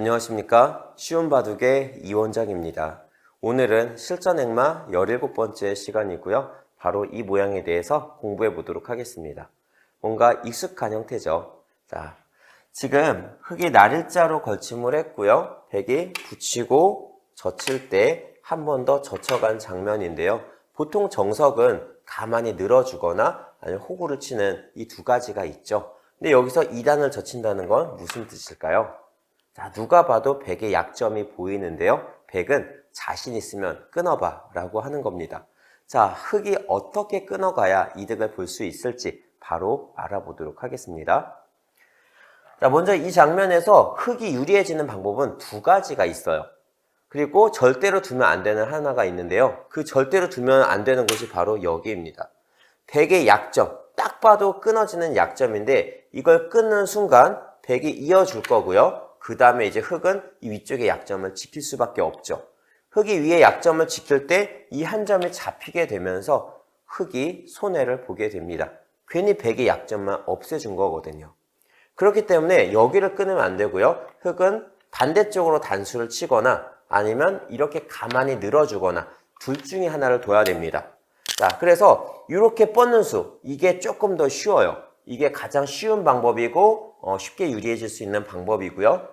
안녕하십니까. 쉬운 바둑의 이 원장입니다. 오늘은 실전 행마 17번째 시간이고요. 바로 이 모양에 대해서 공부해 보도록 하겠습니다. 뭔가 익숙한 형태죠. 자, 지금 흙이 날일자로 걸침을 했고요. 백이 붙이고 젖힐 때 한 번 더 젖혀간 장면인데요. 보통 정석은 가만히 늘어주거나 아니면 호구를 치는 이 두 가지가 있죠. 근데 여기서 2단을 젖힌다는 건 무슨 뜻일까요? 자, 누가 봐도 백의 약점이 보이는데요. 백은 자신 있으면 끊어봐 라고 하는 겁니다. 자, 흙이 어떻게 끊어가야 이득을 볼 수 있을지 바로 알아보도록 하겠습니다. 자, 먼저 이 장면에서 흙이 유리해지는 방법은 두 가지가 있어요. 그리고 절대로 두면 안 되는 하나가 있는데요. 그 절대로 두면 안 되는 곳이 바로 여기입니다. 백의 약점, 딱 봐도 끊어지는 약점인데 이걸 끊는 순간 백이 이어줄 거고요. 그 다음에 이제 흙은 이 위쪽의 약점을 지킬 수밖에 없죠. 흙이 위에 약점을 지킬 때 이 한 점이 잡히게 되면서 흙이 손해를 보게 됩니다. 괜히 백의 약점만 없애준 거거든요. 그렇기 때문에 여기를 끊으면 안 되고요. 흙은 반대쪽으로 단수를 치거나 아니면 이렇게 가만히 늘어주거나 둘 중에 하나를 둬야 됩니다. 자, 그래서 이렇게 뻗는 수, 이게 조금 더 쉬워요. 이게 가장 쉬운 방법이고 어, 쉽게 유리해질 수 있는 방법이고요.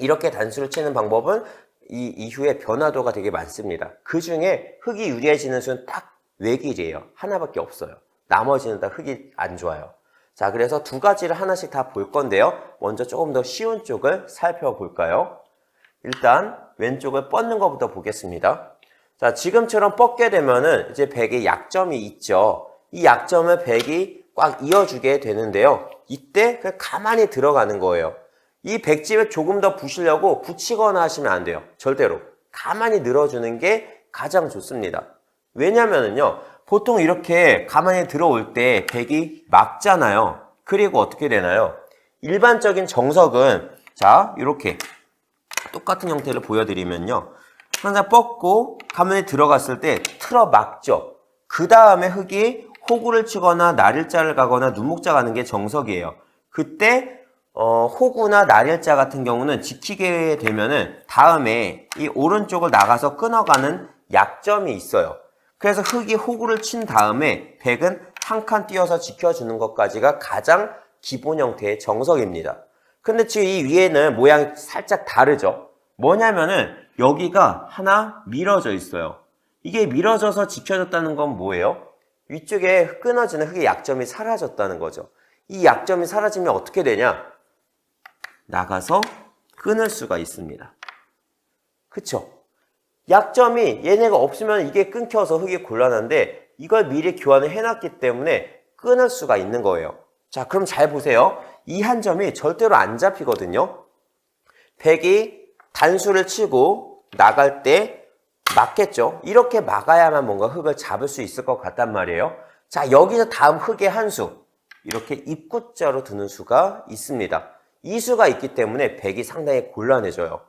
이렇게 단수를 치는 방법은 이 이후에 변화도가 되게 많습니다. 그 중에 흙이 유리해지는 수는 딱 외길이에요. 하나밖에 없어요. 나머지는 다 흙이 안 좋아요. 자, 그래서 두 가지를 하나씩 다 볼 건데요. 먼저 조금 더 쉬운 쪽을 살펴볼까요? 일단 왼쪽을 뻗는 것부터 보겠습니다. 자, 지금처럼 뻗게 되면은 이제 백의 약점이 있죠. 이 약점을 백이 꽉 이어주게 되는데요. 이때 그냥 가만히 들어가는 거예요. 이 백집을 조금 더 부시려고 붙이거나 하시면 안 돼요. 절대로. 가만히 늘어주는 게 가장 좋습니다. 왜냐면은요, 보통 이렇게 가만히 들어올 때 백이 막잖아요. 그리고 어떻게 되나요? 일반적인 정석은, 자, 이렇게 똑같은 형태를 보여드리면요. 항상 뻗고 가만히 들어갔을 때 틀어 막죠. 그 다음에 흙이 호구를 치거나 날일자를 가거나 눈목자 가는 게 정석이에요. 그때 어, 호구나 날일자 같은 경우는 지키게 되면은 다음에 이 오른쪽을 나가서 끊어가는 약점이 있어요. 그래서 흙이 호구를 친 다음에 백은 한 칸 띄어서 지켜주는 것까지가 가장 기본 형태의 정석입니다. 근데 지금 이 위에는 모양이 살짝 다르죠? 뭐냐면은 여기가 하나 밀어져 있어요. 이게 밀어져서 지켜졌다는 건 뭐예요? 위쪽에 끊어지는 흙의 약점이 사라졌다는 거죠. 이 약점이 사라지면 어떻게 되냐? 나가서 끊을 수가 있습니다. 그쵸? 약점이 얘네가 없으면 이게 끊겨서 흙이 곤란한데 이걸 미리 교환을 해놨기 때문에 끊을 수가 있는 거예요. 자, 그럼 잘 보세요. 이 한 점이 절대로 안 잡히거든요. 백이 단수를 치고 나갈 때 막겠죠. 이렇게 막아야만 뭔가 흙을 잡을 수 있을 것 같단 말이에요. 자, 여기서 다음 흙의 한 수. 이렇게 입구자로 두는 수가 있습니다. 이 수가 있기 때문에 백이 상당히 곤란해져요.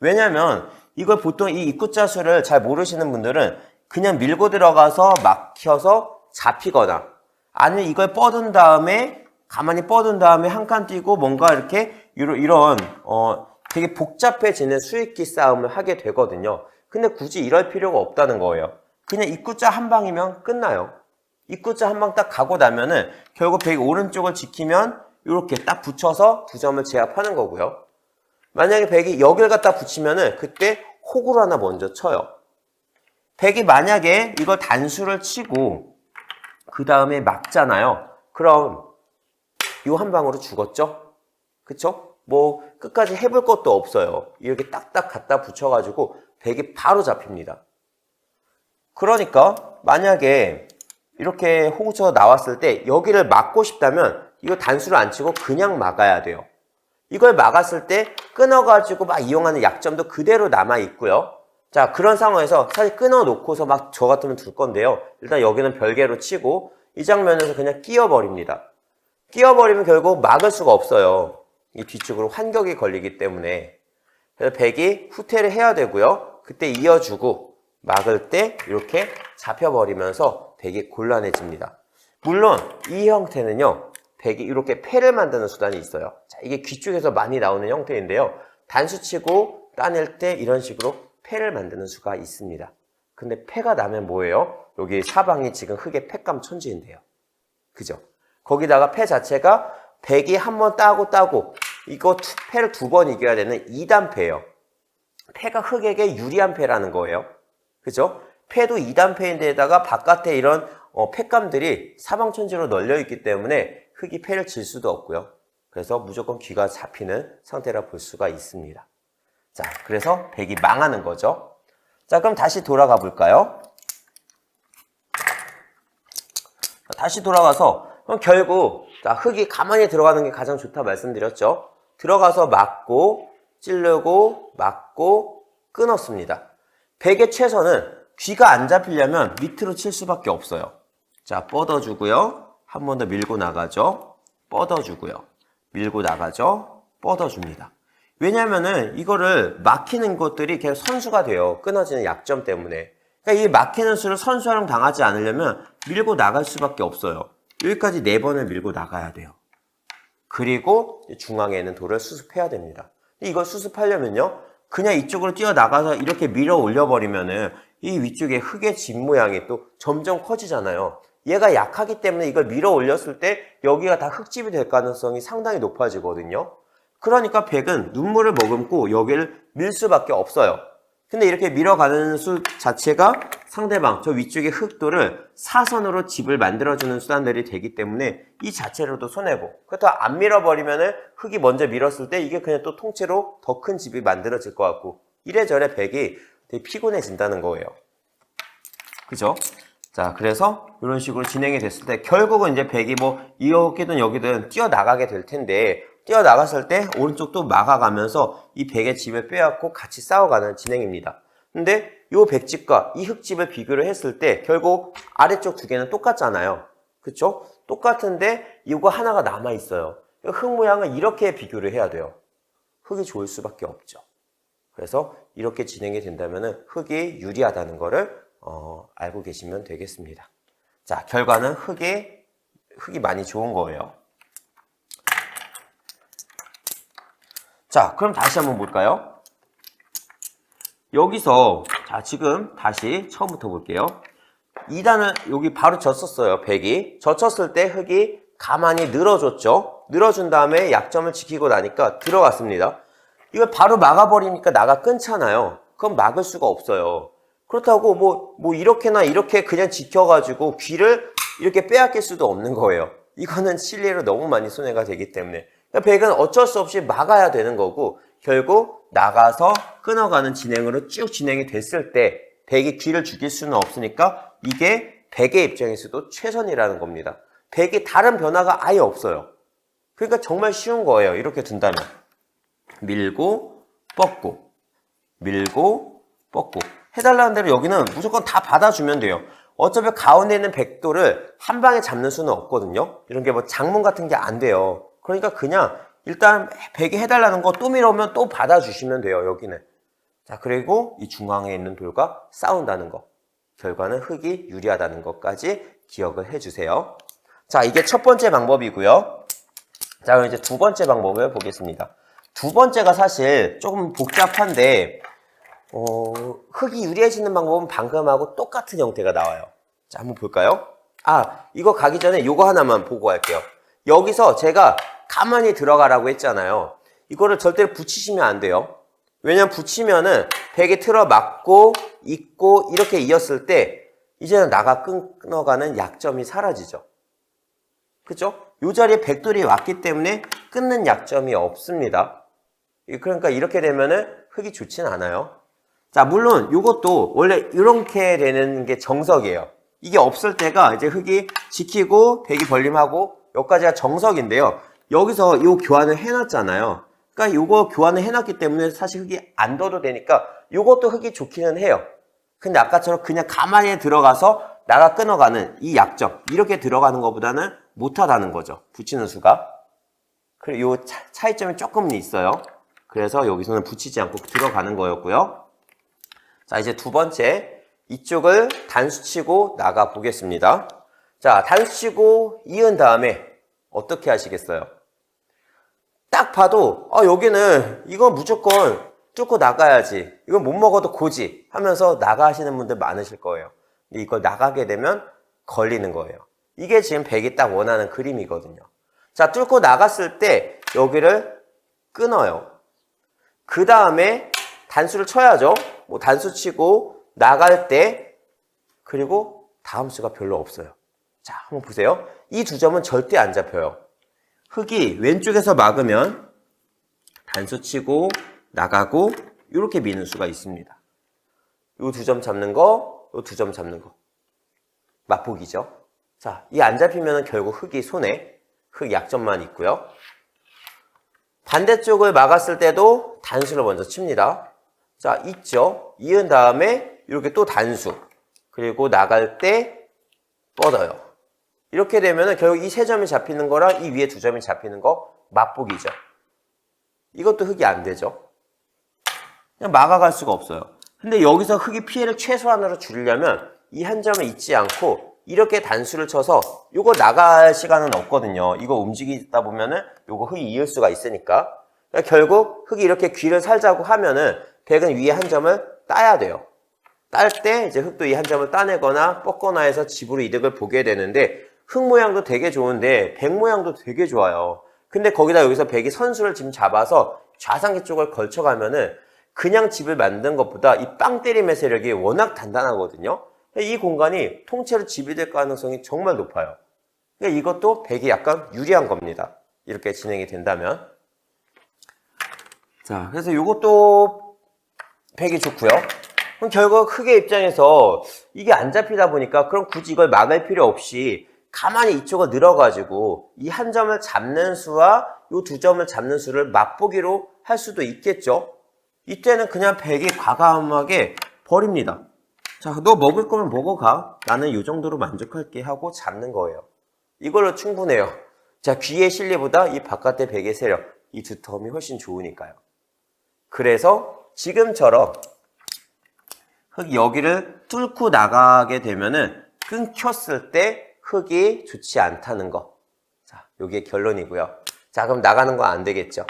왜냐면 이걸 보통 이 입구자 수를 잘 모르시는 분들은 그냥 밀고 들어가서 막혀서 잡히거나 아니면 이걸 뻗은 다음에 가만히 뻗은 다음에 한칸 띄고 뭔가 이렇게 이런, 이런 어 되게 복잡해지는 수익기 싸움을 하게 되거든요. 근데 굳이 이럴 필요가 없다는 거예요. 그냥 입구자 한 방이면 끝나요. 입구자 한 방 딱 가고 나면은 결국 백이 오른쪽을 지키면 이렇게 딱 붙여서 두 점을 제압하는 거고요. 만약에 백이 여기를 갖다 붙이면은 그때 호구를 하나 먼저 쳐요. 백이 만약에 이걸 단수를 치고 그 다음에 막잖아요. 그럼 이 한 방으로 죽었죠? 그쵸? 뭐 끝까지 해볼 것도 없어요. 이렇게 딱딱 갖다 붙여가지고 백이 바로 잡힙니다. 그러니까 만약에 이렇게 호구쳐서 나왔을 때 여기를 막고 싶다면 이거 단수를 안 치고 그냥 막아야 돼요. 이걸 막았을 때 끊어가지고 막 이용하는 약점도 그대로 남아 있고요. 자 그런 상황에서 사실 끊어 놓고서 막 저 같으면 둘 건데요. 일단 여기는 별개로 치고 이 장면에서 그냥 끼워버립니다. 끼워버리면 결국 막을 수가 없어요. 이 뒤쪽으로 환격이 걸리기 때문에 그래서 백이 후퇴를 해야 되고요. 그때 이어주고 막을 때 이렇게 잡혀버리면서 백이 곤란해집니다. 물론 이 형태는요. 백이 이렇게 패를 만드는 수단이 있어요. 자, 이게 귀 쪽에서 많이 나오는 형태인데요. 단수치고 따낼 때 이런 식으로 폐를 만드는 수가 있습니다. 근데 폐가 나면 뭐예요? 여기 사방이 지금 흙의 폐감 천지인데요. 그죠? 거기다가 폐 자체가 100이 한 번 따고 따고 이거 투- 폐를 두 번 이겨야 되는 2단 폐예요. 폐가 흙에게 유리한 폐라는 거예요. 그죠? 폐도 2단 폐인데다가 바깥에 이런 어, 폐감들이 사방천지로 널려 있기 때문에 흙이 폐를 질 수도 없고요. 그래서 무조건 귀가 잡히는 상태라 볼 수가 있습니다. 자, 그래서 백이 망하는 거죠. 자, 그럼 다시 돌아가 볼까요? 자, 다시 돌아가서 그럼 결국 자, 흙이 가만히 들어가는 게 가장 좋다 말씀드렸죠. 들어가서 막고 찌르고 막고 끊었습니다. 백의 최선은 귀가 안 잡히려면 밑으로 칠 수밖에 없어요. 자, 뻗어주고요. 한 번 더 밀고 나가죠. 뻗어주고요. 밀고 나가죠. 뻗어줍니다. 왜냐면은 이거를 막히는 것들이 계속 선수가 돼요. 끊어지는 약점 때문에. 그러니까 이 막히는 수를 선수 활용 당하지 않으려면 밀고 나갈 수밖에 없어요. 여기까지 네 번을 밀고 나가야 돼요. 그리고 중앙에 있는 돌을 수습해야 됩니다. 이걸 수습하려면요. 그냥 이쪽으로 뛰어나가서 이렇게 밀어 올려버리면은 이 위쪽에 흙의 집 모양이 또 점점 커지잖아요. 얘가 약하기 때문에 이걸 밀어 올렸을 때 여기가 다 흙집이 될 가능성이 상당히 높아지거든요. 그러니까 백은 눈물을 머금고 여기를 밀 수밖에 없어요. 근데 이렇게 밀어가는 수 자체가 상대방 저 위쪽의 흙돌을 사선으로 집을 만들어주는 수단들이 되기 때문에 이 자체로도 손해고 그렇다고 안 밀어버리면은 흙이 먼저 밀었을 때 이게 그냥 또 통째로 더 큰 집이 만들어질 것 같고 이래저래 백이 되게 피곤해진다는 거예요. 그죠? 자, 그래서 이런 식으로 진행이 됐을 때 결국은 이제 백이 뭐 여기든 여기든 뛰어나가게 될 텐데 뛰어나갔을 때 오른쪽도 막아가면서 이 백의 집을 빼앗고 같이 싸워가는 진행입니다. 근데 이 백집과 이 흙집을 비교를 했을 때 결국 아래쪽 두 개는 똑같잖아요. 그쵸? 똑같은데 이거 하나가 남아있어요. 흙 모양은 이렇게 비교를 해야 돼요. 흙이 좋을 수밖에 없죠. 그래서 이렇게 진행이 된다면 흙이 유리하다는 것을 어, 알고 계시면 되겠습니다. 자, 결과는 흙이, 흙이 많이 좋은 거예요. 자, 그럼 다시 한번 볼까요? 여기서, 자, 지금 다시 처음부터 볼게요. 2단을 여기 바로 졌었어요, 100이. 젖혔을 때 흙이 가만히 늘어줬죠. 늘어준 다음에 약점을 지키고 나니까 들어갔습니다. 이걸 바로 막아버리니까 나가 끊잖아요. 그럼 막을 수가 없어요. 그렇다고 뭐, 뭐 이렇게나 이렇게 그냥 지켜가지고 귀를 이렇게 빼앗길 수도 없는 거예요. 이거는 실례로 너무 많이 손해가 되기 때문에. 그러니까 백은 어쩔 수 없이 막아야 되는 거고, 결국 나가서 끊어가는 진행으로 쭉 진행이 됐을 때, 백이 귀를 죽일 수는 없으니까, 이게 백의 입장에서도 최선이라는 겁니다. 백이 다른 변화가 아예 없어요. 그러니까 정말 쉬운 거예요. 이렇게 둔다면. 밀고, 뻗고, 밀고, 뻗고. 해달라는 대로 여기는 무조건 다 받아주면 돼요. 어차피 가운데 있는 백도를 한 방에 잡는 수는 없거든요. 이런 게 뭐 장문 같은 게 안 돼요. 그러니까 그냥 일단 백이 해달라는 거 또 밀어오면 또 받아주시면 돼요. 여기는. 자, 그리고 이 중앙에 있는 돌과 싸운다는 거. 결과는 흙이 유리하다는 것까지 기억을 해주세요. 자, 이게 첫 번째 방법이고요. 자, 그럼 이제 두 번째 방법을 보겠습니다. 두 번째가 사실 조금 복잡한데, 어, 흙이 유리해지는 방법은 방금하고 똑같은 형태가 나와요. 자, 한번 볼까요? 아, 이거 가기 전에 이거 하나만 보고 할게요. 여기서 제가 가만히 들어가라고 했잖아요. 이거를 절대로 붙이시면 안 돼요. 왜냐면 붙이면은 벽에 틀어 막고 있고 이렇게 이었을 때 이제는 나가 끊어가는 약점이 사라지죠. 그죠? 이 자리에 백돌이 왔기 때문에 끊는 약점이 없습니다. 그러니까 이렇게 되면은 흙이 좋진 않아요. 자, 물론 이것도 원래 이렇게 되는 게 정석이에요. 이게 없을 때가 이제 흙이 지키고 백이 벌림하고 여기까지가 정석인데요. 여기서 이 교환을 해놨잖아요. 그러니까 이거 교환을 해놨기 때문에 사실 흙이 안 둬도 되니까 이것도 흙이 좋기는 해요. 근데 아까처럼 그냥 가만히 들어가서 나가 끊어가는 이 약점 이렇게 들어가는 것보다는 못하다는 거죠. 붙이는 수가. 그리고 이 차이점이 조금은 있어요. 그래서 여기서는 붙이지 않고 들어가는 거였고요. 자, 이제 두 번째. 이쪽을 단수치고 나가 보겠습니다. 자, 단수치고 이은 다음에 어떻게 하시겠어요? 딱 봐도 아 여기는 이건 무조건 뚫고 나가야지. 이건 못 먹어도 고지. 하면서 나가시는 분들 많으실 거예요. 근데 이걸 나가게 되면 걸리는 거예요. 이게 지금 백이 딱 원하는 그림이거든요. 자 뚫고 나갔을 때 여기를 끊어요. 그 다음에 단수를 쳐야죠. 뭐 단수 치고 나갈 때 그리고 다음 수가 별로 없어요. 자 한번 보세요 이 두 점은 절대 안 잡혀요 흙이 왼쪽에서 막으면 단수 치고 나가고 이렇게 미는 수가 있습니다. 이 두 점 잡는 거, 이 두 점 잡는 거. 맛보기죠. 자, 이 안 잡히면 결국 흙이 손에 흙 약점만 있고요. 반대쪽을 막았을 때도 단수를 먼저 칩니다. 자, 있죠. 이은 다음에 이렇게 또 단수. 그리고 나갈 때 뻗어요. 이렇게 되면 결국 이 세 점이 잡히는 거랑 이 위에 두 점이 잡히는 거 맛보기죠. 이것도 흙이 안 되죠. 그냥 막아갈 수가 없어요. 근데 여기서 흙이 피해를 최소한으로 줄이려면 이 한 점을 잊지 않고 이렇게 단수를 쳐서 이거 나갈 시간은 없거든요. 이거 움직이다 보면은 이거 흙이 이을 수가 있으니까. 그러니까 결국 흙이 이렇게 귀를 살자고 하면은 백은 위에 한 점을 따야 돼요. 딸 때 이제 흙도 이 한 점을 따내거나 뻗거나 해서 집으로 이득을 보게 되는데 흙 모양도 되게 좋은데 백 모양도 되게 좋아요. 근데 거기다 여기서 백이 선수를 지금 잡아서 좌상기 쪽을 걸쳐가면은 그냥 집을 만든 것보다 이 빵 때림의 세력이 워낙 단단하거든요. 이 공간이 통째로 집이 될 가능성이 정말 높아요. 그러니까 이것도 백이 약간 유리한 겁니다. 이렇게 진행이 된다면. 자, 그래서 이것도 백이 좋고요. 그럼 결국 흑의 입장에서 이게 안 잡히다 보니까 그럼 굳이 이걸 막을 필요 없이 가만히 이쪽을 늘어가지고 이 한 점을 잡는 수와 이 두 점을 잡는 수를 맛보기로 할 수도 있겠죠. 이때는 그냥 백이 과감하게 버립니다. 자, 너 먹을 거면 먹어가. 나는 이 정도로 만족할게 하고 잡는 거예요. 이걸로 충분해요. 자, 귀의 실리보다 이 바깥의 백의 세력, 이두 텀이 훨씬 좋으니까요. 그래서 지금처럼 흙 여기를 뚫고 나가게 되면은 끊겼을 때 흙이 좋지 않다는 거. 자, 요게 결론이고요. 자, 그럼 나가는 거 안 되겠죠.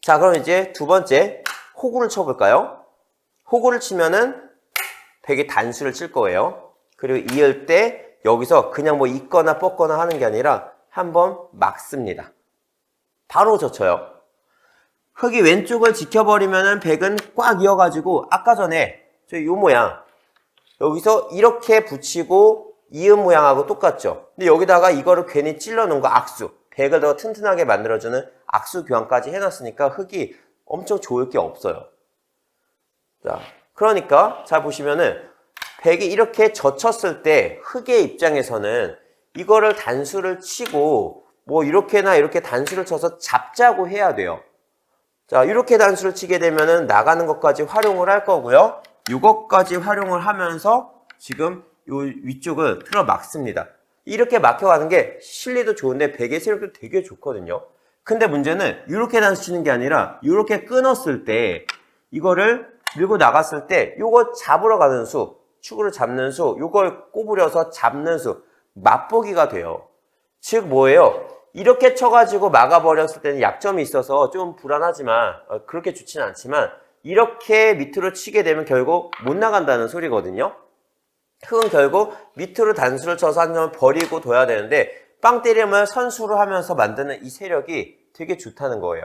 자, 그럼 이제 두 번째 호구를 쳐볼까요? 호구를 치면은 백이 단수를 칠 거예요. 그리고 이을 때 여기서 그냥 뭐 있거나 뻗거나 하는 게 아니라 한번 막습니다. 바로 젖혀요. 흙이 왼쪽을 지켜버리면은 백은 꽉 이어가지고 아까 전에 저 요 모양 여기서 이렇게 붙이고 이음 모양하고 똑같죠. 근데 여기다가 이거를 괜히 찔러 놓은 거 악수 백을 더 튼튼하게 만들어주는 악수 교환까지 해놨으니까 흙이 엄청 좋을 게 없어요. 자, 그러니까 잘 보시면은 백이 이렇게 젖혔을 때 흙의 입장에서는 이거를 단수를 치고 뭐 이렇게나 이렇게 단수를 쳐서 잡자고 해야 돼요. 자, 이렇게 단수를 치게 되면은 나가는 것까지 활용을 할 거고요. 이것까지 활용을 하면서 지금 요 위쪽을 틀어 막습니다. 이렇게 막혀가는 게 실리도 좋은데 백의 세력도 되게 좋거든요. 근데 문제는 이렇게 단수 치는 게 아니라 이렇게 끊었을 때 이거를 밀고 나갔을 때 요거 잡으러 가는 수, 축으로 잡는 수, 요걸 꼬부려서 잡는 수, 맛보기가 돼요. 즉 뭐예요? 이렇게 쳐가지고 막아버렸을 때는 약점이 있어서 좀 불안하지만 어, 그렇게 좋지는 않지만 이렇게 밑으로 치게 되면 결국 못 나간다는 소리거든요. 흙은 결국 밑으로 단수를 쳐서 한 점을 버리고 둬야 되는데 빵 때림을 선수로 하면서 만드는 이 세력이 되게 좋다는 거예요.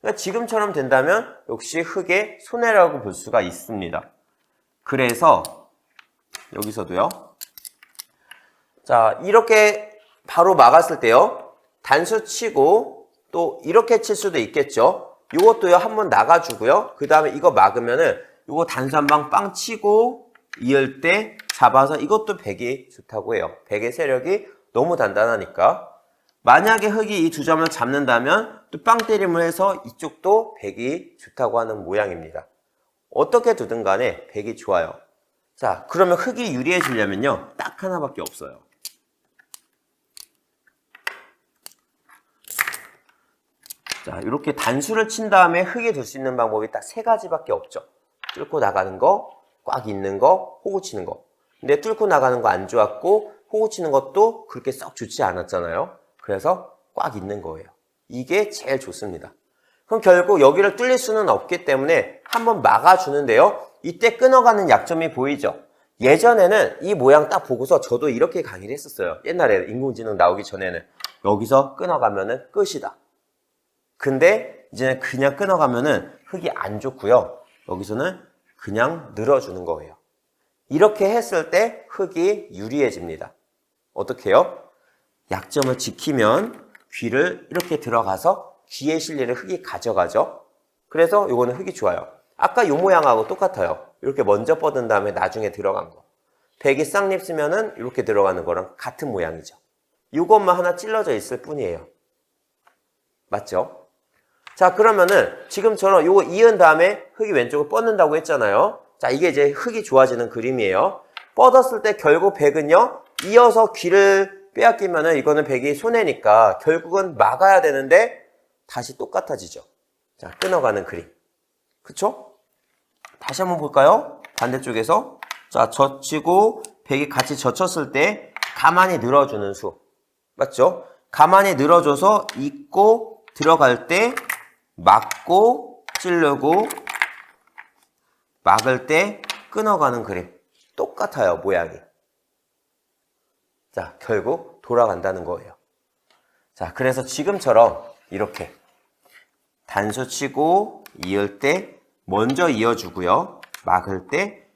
그러니까 지금처럼 된다면 역시 흙의 손해라고 볼 수가 있습니다. 그래서 여기서도요. 자 이렇게 바로 막았을 때요. 단수 치고 또 이렇게 칠 수도 있겠죠. 이것도요 한 번 나가주고요. 그 다음에 이거 막으면은 이거 단수 한 방 빵 치고 때 잡아서 이것도 백이 좋다고 해요. 백의 세력이 너무 단단하니까. 만약에 흙이 이 두 점을 잡는다면 또 빵 때림을 해서 이쪽도 백이 좋다고 하는 모양입니다. 어떻게 두든 간에 백이 좋아요. 자, 그러면 흙이 유리해지려면요. 딱 하나밖에 없어요. 자, 이렇게 단수를 친 다음에 흙에 둘 수 있는 방법이 딱 세 가지밖에 없죠. 뚫고 나가는 거, 꽉 있는 거, 호구 치는 거. 근데 뚫고 나가는 거 안 좋았고, 호구 치는 것도 그렇게 썩 좋지 않았잖아요. 그래서 꽉 있는 거예요. 이게 제일 좋습니다. 그럼 결국 여기를 뚫릴 수는 없기 때문에 한번 막아주는데요. 이때 끊어가는 약점이 보이죠? 예전에는 이 모양 딱 보고서 저도 이렇게 강의를 했었어요. 옛날에 인공지능 나오기 전에는. 여기서 끊어가면은 끝이다. 근데 이제는 그냥 끊어가면은 흙이 안 좋고요. 여기서는 그냥 늘어주는 거예요. 이렇게 했을 때 흙이 유리해집니다. 어떻게 해요? 약점을 지키면 귀를 이렇게 들어가서 귀의 실리를 흙이 가져가죠. 그래서 이거는 흙이 좋아요. 아까 이 모양하고 똑같아요. 이렇게 먼저 뻗은 다음에 나중에 들어간 거. 백이 쌍립 쓰면은 이렇게 들어가는 거랑 같은 모양이죠. 이것만 하나 찔러져 있을 뿐이에요. 맞죠? 자, 그러면은 지금처럼 요거 이은 다음에 흙이 왼쪽을 뻗는다고 했잖아요. 자, 이게 이제 흙이 좋아지는 그림이에요. 뻗었을 때 결국 백은요, 이어서 귀를 빼앗기면은 이거는 백이 손해니까 결국은 막아야 되는데 다시 똑같아지죠. 자, 끊어가는 그림. 그쵸? 다시 한번 볼까요? 반대쪽에서. 자, 젖히고 백이 같이 젖혔을 때 가만히 늘어주는 수. 맞죠? 가만히 늘어줘서 있고 들어갈 때 막고 찌르고 막을 때 끊어가는 그림. 똑같아요, 모양이. 자, 결국 돌아간다는 거예요. 자, 그래서 지금처럼 이렇게 단수 치고 이을 때 먼저 이어주고요. 막을 때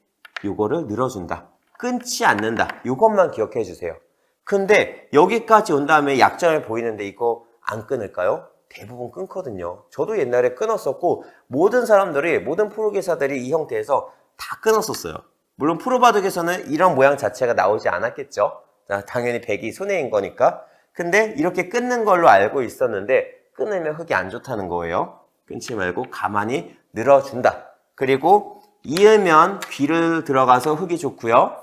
요거를 늘어준다. 끊지 않는다. 요것만 기억해 주세요. 근데 여기까지 온 다음에 약점을 보이는데 이거 안 끊을까요? 대부분 끊거든요. 저도 옛날에 끊었었고 모든 사람들이 모든 프로 기사들이 이 형태에서 다 끊었었어요. 물론 프로바둑에서는 이런 모양 자체가 나오지 않았겠죠. 자, 당연히 백이 손해인 거니까. 근데 이렇게 끊는 걸로 알고 있었는데 끊으면 흙이 안 좋다는 거예요. 끊지 말고 가만히 늘어준다. 그리고 이으면 귀를 들어가서 흙이 좋고요.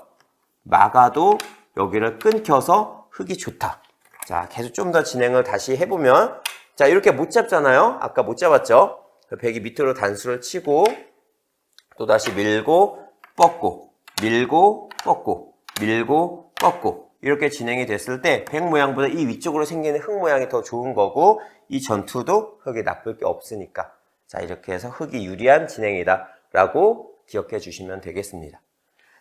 막아도 여기를 끊겨서 흙이 좋다. 자, 계속 좀 더 진행을 다시 해보면 자, 이렇게 못 잡잖아요. 아까 못 잡았죠? 그 백이 밑으로 단수를 치고 또다시 밀고 뻗고 밀고 뻗고 밀고 뻗고 이렇게 진행이 됐을 때백 모양보다 이 위쪽으로 생기는 흙 모양이 더 좋은 거고 이 전투도 흙이 나쁠 게 없으니까 자 이렇게 해서 흙이 유리한 진행이다 라고 기억해 주시면 되겠습니다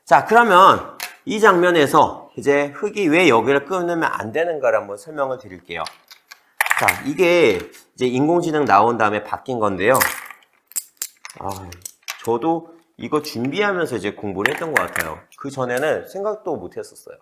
자 그러면 이 장면에서 이제 흙이 왜 여기를 끊으면 안 되는가를 한번 설명을 드릴게요 자 이게 이제 인공지능 나온 다음에 바뀐 건데요 아, 저도 이거 준비하면서 이제 공부를 했던 것 같아요. 그 전에는 생각도 못 했었어요.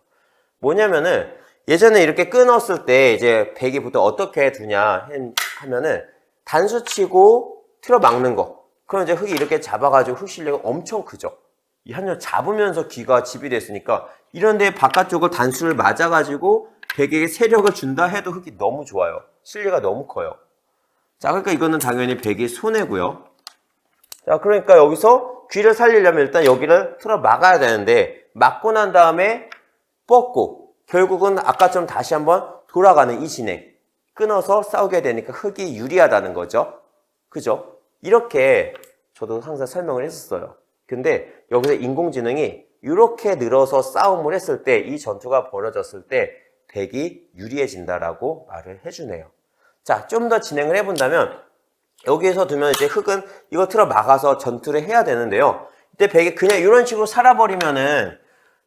뭐냐면은 예전에 이렇게 끊었을 때 이제 백이 보통 어떻게 두냐 한- 하면은 단수 치고 틀어 막는 거. 그럼 이제 흙이 이렇게 잡아가지고 흙 실력이 엄청 크죠. 이 한열 잡으면서 귀가 집이 됐으니까 이런데 바깥쪽을 단수를 맞아가지고 백에게 세력을 준다 해도 흙이 너무 좋아요. 실리가 너무 커요. 자, 그러니까 이거는 당연히 백이 손해고요. 자, 그러니까 여기서 귀를 살리려면 일단 여기를 틀어 막아야 되는데 막고 난 다음에 뻗고 결국은 아까처럼 다시 한번 돌아가는 이 진행 끊어서 싸우게 되니까 흙이 유리하다는 거죠. 그죠? 이렇게 저도 항상 설명을 했었어요. 근데 여기서 인공지능이 이렇게 늘어서 싸움을 했을 때 이 전투가 벌어졌을 때 백이 유리해진다라고 말을 해주네요. 자, 좀 더 진행을 해본다면 여기에서 두면 이제 흙은 이거 틀어 막아서 전투를 해야 되는데요. 이때 백이 그냥 이런 식으로 살아버리면은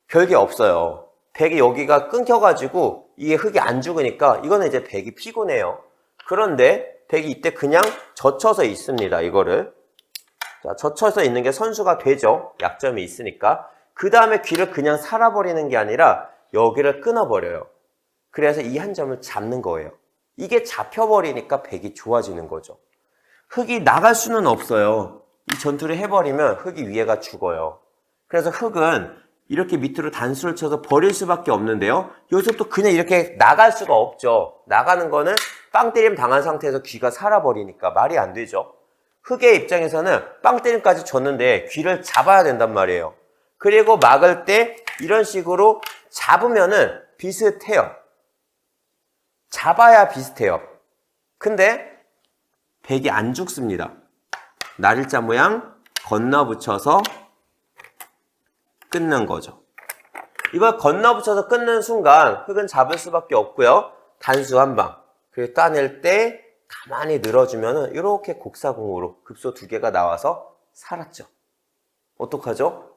별게 없어요. 백이 여기가 끊겨가지고 이게 흙이 안 죽으니까 이거는 이제 백이 피곤해요. 그런데 백이 이때 그냥 젖혀서 있습니다. 이거를. 자, 젖혀서 있는 게 선수가 되죠. 약점이 있으니까. 그 다음에 귀를 그냥 살아버리는 게 아니라 여기를 끊어버려요. 그래서 이 한 점을 잡는 거예요. 이게 잡혀버리니까 백이 좋아지는 거죠. 흙이 나갈 수는 없어요. 이 전투를 해버리면 흙이 위에가 죽어요. 그래서 흙은 이렇게 밑으로 단수를 쳐서 버릴 수밖에 없는데요. 또 그냥 이렇게 나갈 수가 없죠. 나가는 거는 빵 때림 당한 상태에서 귀가 살아버리니까 말이 안 되죠. 흙의 입장에서는 빵 때림까지 줬는데 귀를 잡아야 된단 말이에요. 그리고 막을 때 이런 식으로 잡으면은 비슷해요. 잡아야 비슷해요. 근데 백이 안 죽습니다. 날일자 모양 건너 붙여서 끊는 거죠. 이걸 건너 붙여서 끊는 순간 흙은 잡을 수밖에 없고요. 단수 한 방. 그리고 따낼 때 가만히 늘어주면은 이렇게 곡사공으로 급소 두 개가 나와서 살았죠. 어떡하죠?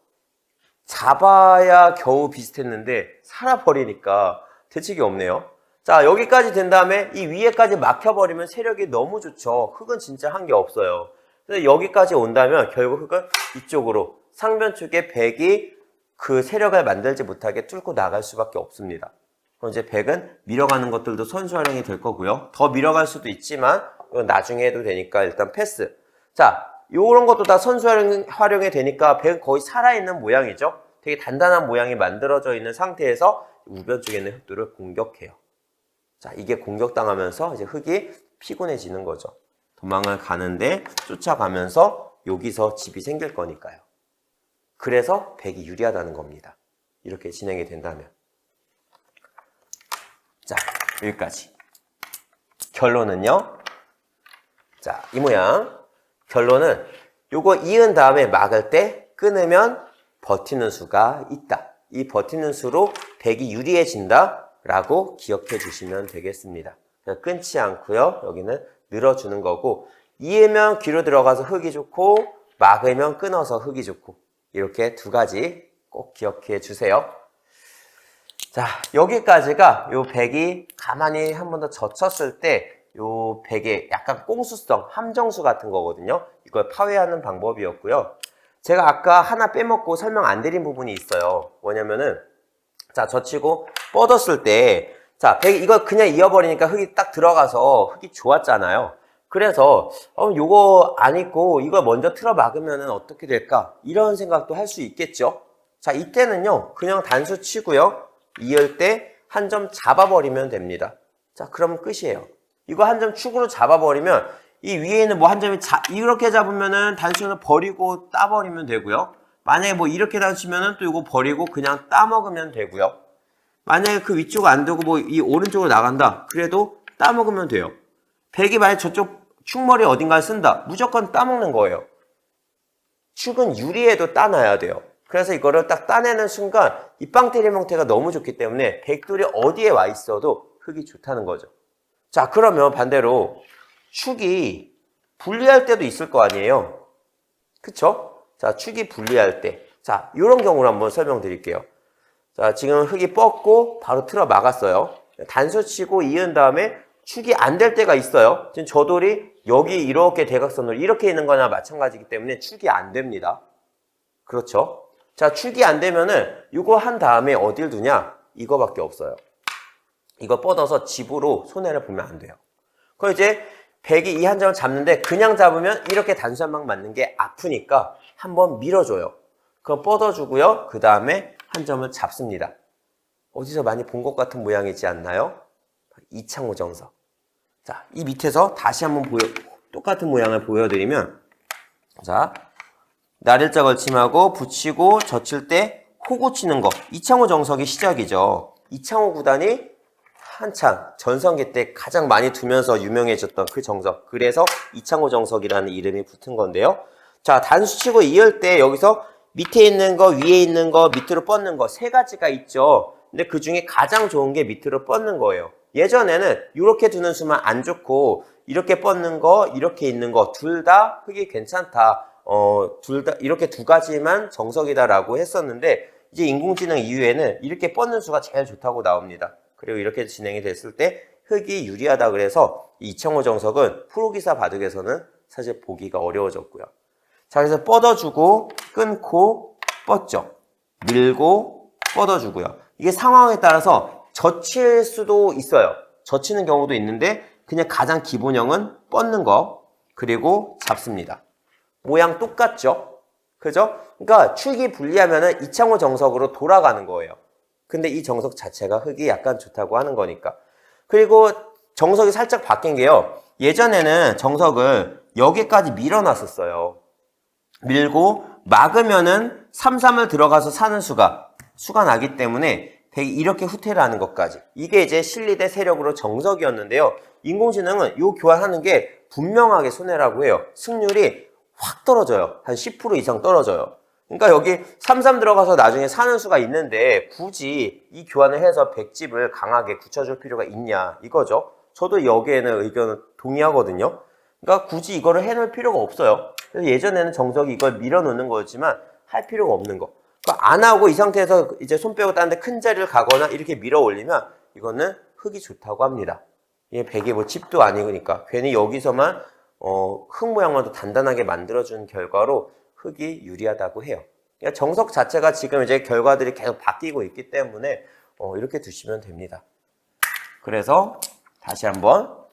잡아야 겨우 비슷했는데 살아버리니까 대책이 없네요. 자, 여기까지 된 다음에 이 위에까지 막혀버리면 세력이 너무 좋죠. 흙은 진짜 한 게 없어요. 그래서 여기까지 온다면 결국 흙은 이쪽으로 상변 쪽에 백이 그 세력을 만들지 못하게 뚫고 나갈 수밖에 없습니다. 그럼 이제 백은 밀어가는 것들도 선수 활용이 될 거고요. 더 밀어갈 수도 있지만 이건 나중에 해도 되니까 일단 패스. 자, 요런 것도 다 선수 활용, 활용이 되니까 백은 거의 살아있는 모양이죠. 되게 단단한 모양이 만들어져 있는 상태에서 우변 쪽에 있는 흙들을 공격해요. 자, 이게 공격당하면서 이제 흙이 피곤해지는 거죠. 도망을 가는데 쫓아가면서 여기서 집이 생길 거니까요. 그래서 백이 유리하다는 겁니다. 이렇게 진행이 된다면. 자, 여기까지. 결론은요. 자, 이 모양. 결론은 요거 이은 다음에 막을 때 끊으면 버티는 수가 있다. 이 버티는 수로 백이 유리해진다. 라고 기억해 주시면 되겠습니다. 끊지 않고요. 여기는 늘어주는 거고 이으면 귀로 들어가서 흙이 좋고 막으면 끊어서 흙이 좋고 이렇게 두 가지 꼭 기억해 주세요. 자, 여기까지가 요 백이 가만히 한 번 더 젖혔을 때 요 백의 약간 꽁수성, 함정수 같은 거거든요. 이걸 파괴하는 방법이었고요. 제가 아까 하나 빼먹고 설명 안 드린 부분이 있어요. 뭐냐면은 자, 젖히고 뻗었을 때 자, 백 이거 그냥 이어버리니까 흙이 딱 들어가서 흙이 좋았잖아요. 그래서 어, 요거 안 있고 이걸 먼저 틀어 막으면 어떻게 될까? 이런 생각도 할 수 있겠죠. 자, 이때는요. 그냥 단수 치고요. 이을 때 한 점 잡아버리면 됩니다. 자, 그럼 끝이에요. 이거 한 점 축으로 잡아버리면 이 위에 있는 뭐 한 점이 자, 이렇게 잡으면은 단수는 버리고 따버리면 되고요. 만약에 뭐 이렇게 단수면은 또 이거 버리고 그냥 따먹으면 되고요. 만약에 그 위쪽 안 두고 뭐 이 오른쪽으로 나간다. 그래도 따먹으면 돼요. 백이 만약 저쪽 축머리 어딘가에 쓴다. 무조건 따먹는 거예요. 축은 유리에도 따놔야 돼요. 그래서 이거를 딱 따내는 순간 이 빵테리 형태가 너무 좋기 때문에 백돌이 어디에 와 있어도 흙이 좋다는 거죠. 자, 그러면 반대로 축이 분리할 때도 있을 거 아니에요. 그쵸? 자, 축이 분리할 때. 자, 이런 경우를 한번 설명드릴게요. 자, 지금 흙이 뻗고 바로 틀어 막았어요. 단수 치고 이은 다음에 축이 안 될 때가 있어요. 지금 저 돌이 여기 이렇게 대각선으로 이렇게 있는 거나 마찬가지이기 때문에 축이 안 됩니다. 그렇죠? 자, 축이 안 되면은 이거 한 다음에 어딜 두냐? 이거밖에 없어요. 이거 뻗어서 집으로 손해를 보면 안 돼요. 그럼 이제 백이 이 한 점을 잡는데 그냥 잡으면 이렇게 단수 한 방 맞는 게 아프니까 한번 밀어줘요. 그럼 뻗어주고요. 그 다음에 한 점을 잡습니다. 어디서 많이 본 것 같은 모양이지 않나요? 이창호 정석. 자, 이 밑에서 다시 한번 보여, 똑같은 모양을 보여드리면, 자, 날일자 걸침하고 붙이고 젖힐 때 호구 치는 거. 이창호 정석이 시작이죠. 이창호 구단이 한창 전성기 때 가장 많이 두면서 유명해졌던 그 정석. 그래서 이창호 정석이라는 이름이 붙은 건데요. 자, 단수 치고 이을 때 여기서 밑에 있는 거, 위에 있는 거, 밑으로 뻗는 거 세 가지가 있죠. 근데 그 중에 가장 좋은 게 밑으로 뻗는 거예요. 예전에는 이렇게 두는 수만 안 좋고 이렇게 뻗는 거, 이렇게 있는 거 둘 다 흙이 괜찮다. 어, 둘 다 이렇게 두 가지만 정석이다라고 했었는데 이제 인공지능 이후에는 이렇게 뻗는 수가 제일 좋다고 나옵니다. 그리고 이렇게 진행이 됐을 때 흙이 유리하다 그래서 이청호 정석은 프로기사 바둑에서는 사실 보기가 어려워졌고요. 자, 그래서 뻗어주고 끊고 뻗죠. 밀고 뻗어주고요. 이게 상황에 따라서 젖힐 수도 있어요. 젖히는 경우도 있는데 그냥 가장 기본형은 뻗는 거 그리고 잡습니다. 모양 똑같죠? 그죠? 그러니까 축이 분리하면은 이창호 정석으로 돌아가는 거예요. 근데 이 정석 자체가 흙이 약간 좋다고 하는 거니까. 그리고 정석이 살짝 바뀐 게요. 예전에는 정석을 여기까지 밀어놨었어요. 밀고 막으면은 3, 3을 들어가서 사는 수가 수가 나기 때문에 백이 이렇게 후퇴를 하는 것까지. 이게 이제 실리대 세력으로 정석이었는데요. 인공지능은 이 교환하는 게 분명하게 손해라고 해요. 승률이 확 떨어져요. 한 10% 이상 떨어져요. 그러니까 여기 3, 3 들어가서 나중에 사는 수가 있는데 굳이 이 교환을 해서 백집을 강하게 굳혀줄 필요가 있냐 이거죠. 저도 여기에는 의견을 동의하거든요. 그러니까 굳이 이거를 해놓을 필요가 없어요. 그래서 예전에는 정석이 이걸 밀어놓는 거였지만 할 필요가 없는 거. 그러니까 안 하고 이 상태에서 이제 손 빼고 다른 데 큰 자리를 가거나 이렇게 밀어 올리면 이거는 흙이 좋다고 합니다. 이게 베개 뭐 칩도 아니니까 괜히 여기서만 어, 흙 모양만 더 단단하게 만들어준 결과로 흙이 유리하다고 해요. 그러니까 정석 자체가 지금 이제 결과들이 계속 바뀌고 있기 때문에 어, 이렇게 두시면 됩니다. 그래서 다시 한번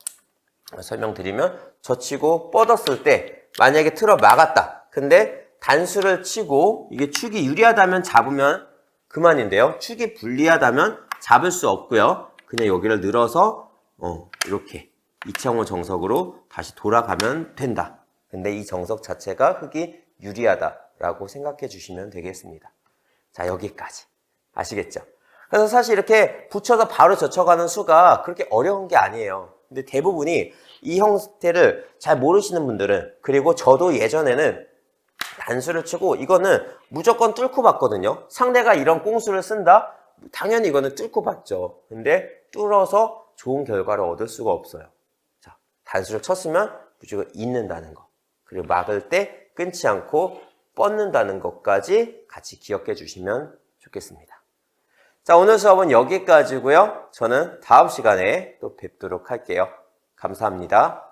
설명드리면 젖히고 뻗었을 때 만약에 틀어 막았다. 근데 단수를 치고 이게 축이 유리하다면 잡으면 그만인데요. 축이 불리하다면 잡을 수 없고요. 그냥 여기를 늘어서 어, 이렇게 이창호 정석으로 다시 돌아가면 된다. 근데 이 정석 자체가 흙이 유리하다라고 생각해 주시면 되겠습니다. 자, 여기까지. 아시겠죠? 그래서 사실 이렇게 붙여서 바로 젖혀가는 수가 그렇게 어려운 게 아니에요. 근데 대부분이 이 형태를 잘 모르시는 분들은 그리고 저도 예전에는 단수를 치고 이거는 무조건 뚫고 봤거든요. 상대가 이런 꽁수를 쓴다? 당연히 이거는 뚫고 봤죠. 근데 뚫어서 좋은 결과를 얻을 수가 없어요. 자, 단수를 쳤으면 무조건 잇는다는 거. 그리고 막을 때 끊지 않고 뻗는다는 것까지 같이 기억해 주시면 좋겠습니다. 자, 오늘 수업은 여기까지고요. 저는 다음 시간에 또 뵙도록 할게요. 감사합니다.